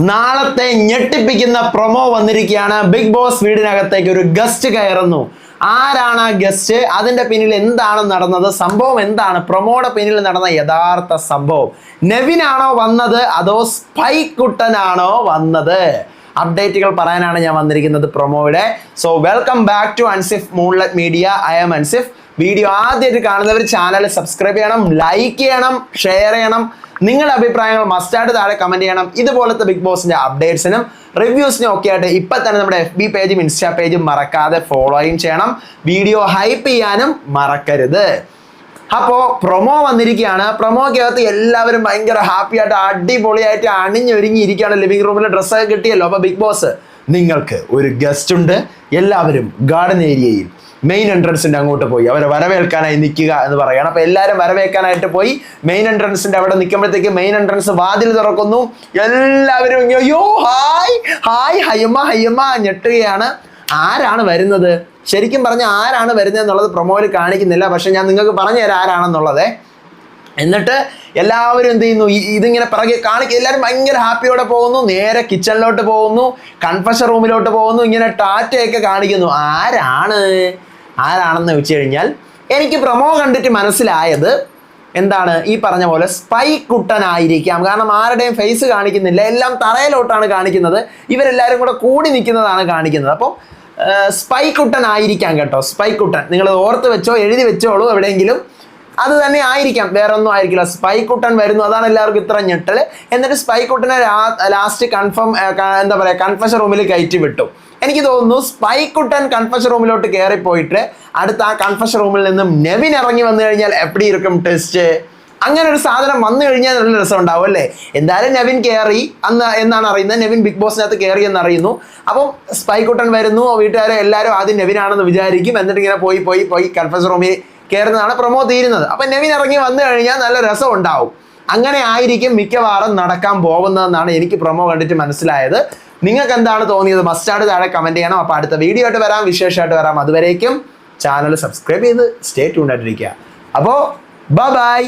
നാളത്തെ ഞെട്ടിപ്പിക്കുന്ന പ്രൊമോ വന്നിരിക്കുകയാണ്. ബിഗ് ബോസ് വീടിനകത്തേക്ക് ഒരു ഗസ്റ്റ് കയറുന്നു. ആരാണ് ആ ഗസ്റ്റ് അതിന്റെ പിന്നിൽ എന്താണ് നടന്നത്? സംഭവം എന്താണ്? പ്രൊമോയുടെ പിന്നിൽ നടന്ന യഥാർത്ഥ സംഭവം. നെവിനാണോ വന്നത്? അതോ സ്പൈ കുട്ടനാണോ വന്നത്? അപ്ഡേറ്റുകൾ പറയാനാണ് ഞാൻ വന്നിരിക്കുന്നത് പ്രൊമോയുടെ so welcome back to Ansif moonlight media I'm Ansif video ആദ്യമായിട്ട് കാണുന്നവർ ചാനൽ സബ്സ്ക്രൈബ് ചെയ്യണം ലൈക്ക് ചെയ്യണം ഷെയർ ചെയ്യണം. നിങ്ങളുടെ അഭിപ്രായങ്ങൾ മസ്റ്റായിട്ട് താഴെ കമന്റ് ചെയ്യണം. ഇതുപോലത്തെ ബിഗ് ബോസിന്റെ അപ്ഡേറ്റ്സിനും റിവ്യൂസിനും ഒക്കെ ആയിട്ട് ഇപ്പം തന്നെ നമ്മുടെ എഫ് ബി പേജും ഇൻസ്റ്റാ പേജും മറക്കാതെ ഫോളോയും ചെയ്യണം. വീഡിയോ ഹൈപ്പ് ചെയ്യാനും മറക്കരുത്. അപ്പോൾ പ്രൊമോ വന്നിരിക്കുകയാണ്. പ്രൊമോക്കകത്ത് എല്ലാവരും ഭയങ്കര ഹാപ്പി ആയിട്ട് അടിപൊളിയായിട്ട് അണിഞ്ഞൊരുങ്ങി ഇരിക്കുകയാണ്. ലിവിംഗ് റൂമിലെ ഡ്രസ്സൊക്കെ കിട്ടിയല്ലോ. അപ്പോൾ ബിഗ് ബോസ് നിങ്ങൾക്ക് ഒരു ഗസ്റ്റ് ഉണ്ട്. എല്ലാവരും ഗാർഡൻ ഏരിയയിൽ മെയിൻ എൻട്രൻസിന്റെ അങ്ങോട്ട് പോയി. അവരെ വരവേൽക്കാനായി നിൽക്കുക എന്ന് പറയണം അപ്പോൾ എല്ലാവരും വരവേൽക്കാനായിട്ട് പോയി. മെയിൻ എൻട്രൻസിന്റെ അവിടെ നിൽക്കുമ്പോഴത്തേക്ക് മെയിൻ എൻട്രൻസ് വാതിൽ തുറക്കുന്നു. എല്ലാവരും അയ്യോ ഹായ് ഹായ് ഹയ്യമ്മ ഹയ്യമ്മ ഞെട്ടുകയാണ്. ആരാണ് വരുന്നത്? ശരിക്കും പറഞ്ഞ ആരാണ് വരുന്നത് എന്നുള്ളത് പ്രൊമോയിൽ കാണിക്കുന്നില്ല. പക്ഷേ ഞാൻ നിങ്ങൾക്ക് പറഞ്ഞുതരാം ആരാണെന്നുള്ളത്. എന്നിട്ട് എല്ലാവരും എന്ത് ചെയ്യുന്നു? ഇതിങ്ങനെ പിറകെ കാണിക്കുക എല്ലാവരും ഭയങ്കര ഹാപ്പിയോടെ പോകുന്നു. നേരെ കിച്ചണിലോട്ട് പോകുന്നു. കൺഫഷൻ റൂമിലോട്ട് പോകുന്നു. ഇങ്ങനെ ടാറ്റയൊക്കെ കാണിക്കുന്നു. ആരാണ്? ആരാണെന്ന് വെച്ച് കഴിഞ്ഞാൽ എനിക്ക് പ്രമോ കണ്ടിട്ട് മനസ്സിലായത് എന്താണ്? ഈ പറഞ്ഞ പോലെ സ്പൈ കുട്ടനായിരിക്കാം. കാരണം ആരുടെയും ഫേസ് കാണിക്കുന്നില്ല. എല്ലാം തറയിലോട്ടാണ് കാണിക്കുന്നത്. ഇവരെല്ലാവരും കൂടെ കൂടി നിൽക്കുന്നതാണ് കാണിക്കുന്നത്. അപ്പോൾ സ്പൈ കുട്ടൻ ആയിരിക്കാം കേട്ടോ. സ്പൈ കുട്ടൻ. നിങ്ങൾ ഓർത്ത് വെച്ചോ എഴുതി വെച്ചോളൂ എവിടെയെങ്കിലും. അത് തന്നെ ആയിരിക്കാം. വേറെ ഒന്നും ആയിരിക്കില്ല സ്പൈക്കുട്ടൻ വരുന്നു. അതാണ് എല്ലാവർക്കും ഇത്ര ഞെട്ടൽ എന്നിട്ട് സ്പൈക്കുട്ടനെ ലാസ്റ്റ് കൺഫേം എന്താ പറയുക കൺഫഷൻ റൂമിൽ കയറ്റി വിട്ടു. എനിക്ക് തോന്നുന്നു സ്പൈക്കുട്ടൻ കൺഫഷൻ റൂമിലോട്ട് കയറിപ്പോയിട്ട് അടുത്ത ആ കൺഫഷൻ റൂമിൽ നിന്നും നെവിൻ ഇറങ്ങി വന്നു കഴിഞ്ഞാൽ എപ്പിടി ഇരിക്കും ടെസ്റ്റ് അങ്ങനെ ഒരു സാധനം വന്നു കഴിഞ്ഞാൽ നല്ല രസം ഉണ്ടാവും അല്ലേ? എന്തായാലും നെവിൻ കയറി അന്ന് എന്നാണ് അറിയുന്നത്? നെവിൻ ബിഗ് ബോസിനകത്ത് കയറി എന്ന് അറിയുന്നു അപ്പം സ്പൈക്കുട്ടൻ വരുന്നു വീട്ടുകാരെ എല്ലാവരും ആദ്യം നെവിനാണെന്ന് വിചാരിക്കും. എന്നിട്ട് ഇങ്ങനെ പോയി പോയി പോയി കൺഫസ് റൂമിൽ കയറുന്നതാണ് പ്രൊമോ തീരുന്നത്. അപ്പം നെവിൻ ഇറങ്ങി വന്നു കഴിഞ്ഞാൽ നല്ല രസം ഉണ്ടാവും അങ്ങനെ ആയിരിക്കും മിക്കവാറും നടക്കാൻ പോകുന്നതെന്നാണ് എനിക്ക് പ്രൊമോ കണ്ടിട്ട് മനസ്സിലായത്. നിങ്ങൾക്ക് എന്താണ് തോന്നിയത്? മസ്റ്റാർഡ് താഴെ കമന്റ് ചെയ്യണം. അപ്പോൾ അടുത്ത വീഡിയോ ആയിട്ട് വരാം. വിശേഷമായിട്ട് വരാം. അതുവരേക്കും ചാനൽ സബ്സ്ക്രൈബ് ചെയ്ത് സ്റ്റേ ട്യൂൺ ആയിട്ടിരിക്കുക. അപ്പോൾ ബൈ